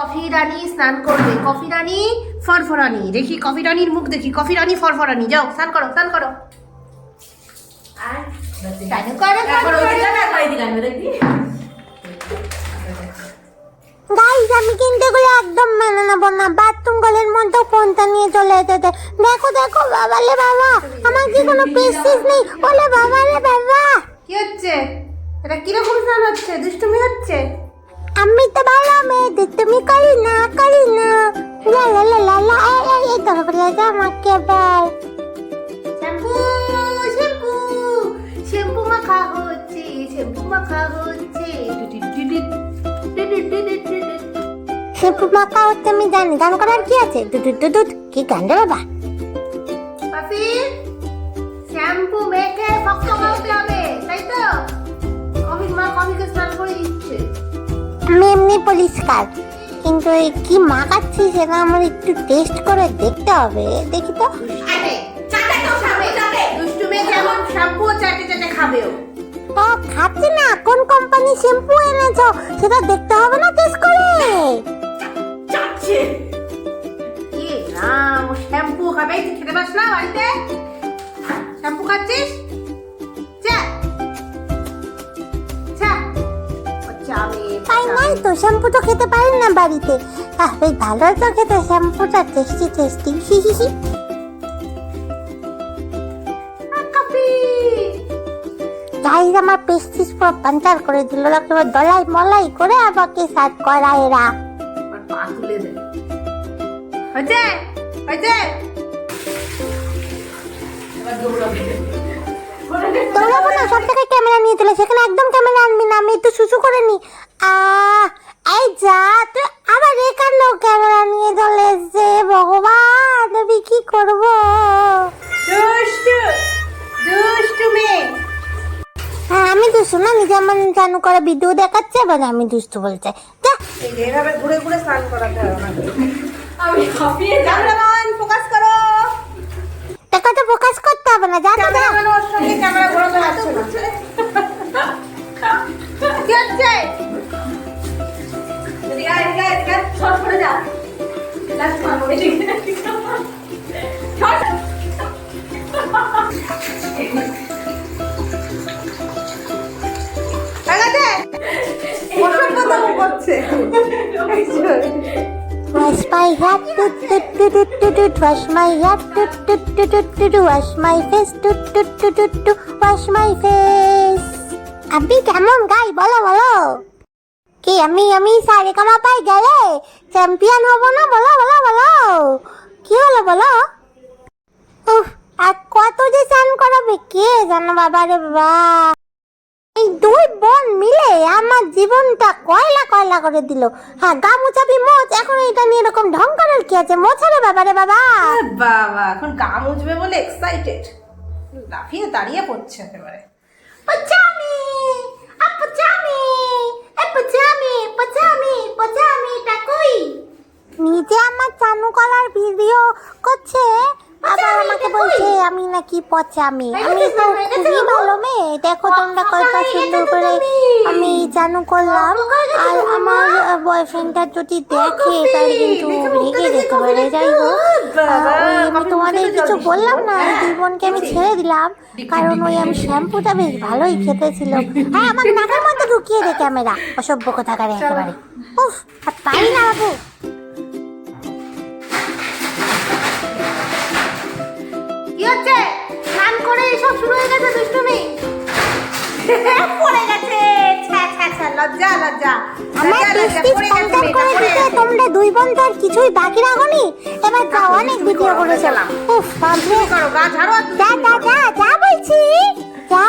Coffee Rani স্নান করবে। Coffee Rani ফরফরানি। দেখি কফি রানীর মুখ দেখি। কফি রানী ফরফরানি। যাও স্নান করো স্নান করো। গাইস আমি কিন্তু এগুলো একদম মেনে নেব না। বাথরুম কলের মধ্যে ফোনটা নিয়ে চলে যেতে দেখো দেখো বাবালে বাবা। আমার কি কোনো পেস্টিস নেই? ওলে বাবালে বাবা। কি হচ্ছে? এটা কীরকম স্নান হচ্ছে? দুষ্টুমি হচ্ছে? আমি তো ভালো মেয়ে তুমি করি না করি না। লা লা লা লা লা, এই এই এই ধরে আমাকে এবার আমি জানি গান করার কি আছে? দুধ দুধ দুধ কি গান রে বাবা। তাই তো? আমি এমনি পরিষ্কার কিন্তু এই কি মাখাচ্ছি সেটা আমার একটু টেস্ট করে দেখতে হবে। দেখি তো। ও খাচ্ছি না। কোন কোম্পানি শ্যাম্পু এনেছো? সেটা দেখতে হবে না টেস্ট করে। কি রাম শ্যাম্পু খাবে খেতে পাস না বাড়িতে? শ্যাম্পু খাচ্ছিস? তাই তো শ্যাম্পু তো খেতে পারেন না বাড়িতে। আহ বেশ ভালো তো খেতে শ্যাম্পুটা টেস্টি টেস্টি হি হি হি। কফি! আমার পেস্টিস পুরো পাঞ্চার করে দিল। একেবারে দলাই মলাই করে আমাকে করা এরা। আর হয়েছে? হয়েছে? দৌড়াবো। না সব জায়গায় ক্যামেরা নিয়ে চলে সেখানে একদম ক্যামেরা আনবি না আমি একটু সুসু করে নি আহ এই যা তুই আবার এখানেও ক্যামেরা নিয়ে চলে এসছে ভগবান আমি কি করব? দুষ্টু দুষ্টু মেয়ে। হ্যাঁ আমি দুষ্টু না নিজে আমার চানু করা ভিডিও দেখাচ্ছে এবার আমি দুষ্টু বলছে যা। ঘুরে ঘুরে স্নান করাতে হবে আমি ফোকাস করো। টাকা তো প্রকাশ করতে হবে না যা। Wash my hat, toot toot toot toot toot toot. Wash my hat, toot toot toot toot toot toot. Wash my face, toot toot toot toot toot. Wash my face. আপনি কেমন গাই বলো বলো কি আমি আমি সারে কামা পাই গেলে চ্যাম্পিয়ন হব না বলো বলো বলো কি হলো বলো উফ কত যে চান করাবে? কে জানো বাবা রে বাবা? এই দুই বোন মিলে আমার জীবনটা কয়লা কয়লা করে দিল। হ্যাঁ গা মুছাবি মোচ এখন এটা নিয়ে এরকম ঢং করার কি আছে? মোছারে বাবা রে বাবা। বাবা এখন গা মুছবে বলে এক্সাইটেড লাফিয়ে দাঁড়িয়ে পড়ছে একেবারে। পচামি আপচামি এ পচামি পচামি পচামি টাকুই নিজে আমার চানু কলার ভিডিও করছে আবার আমাকে বলছে আমি নাকি পচামি আমি তো খুবই ভালো মেয়ে। দেখো তোমরা কত সুন্দর করে আমি চানু করলাম। আর আমার বয়ফ্রেন্ডটা যদি দেখে তার কিন্তু রেগে যেতে পারে যাই হোক আমি তোমাদের কিছু বললাম না দুই বোনকে আমি ছেড়ে দিলাম। কারণ ওই আমি শ্যাম্পুটা বেশ ভালোই খেতে ছিল হ্যাঁ আমার নাকের মধ্যে ঢুকিয়ে দে ক্যামেরা। অসভ্য কথা কোথাকারে একেবারে। উফ আর পারি না বাবু। পড়ে গেছে। ছ্যা ছ্যা ছ্যা লজ্জা লজ্জা। আমার পাঞ্চার মেয়েটা, করে দিতে তোমরা দুই বন্ধু আর কিছুই বাকি রাখোনি। এবার যাও অনেক ভিডিও করো, চলাম। উফ বাবরে করো গা ঝাড়ো যা যা যা যা বলছি। যা।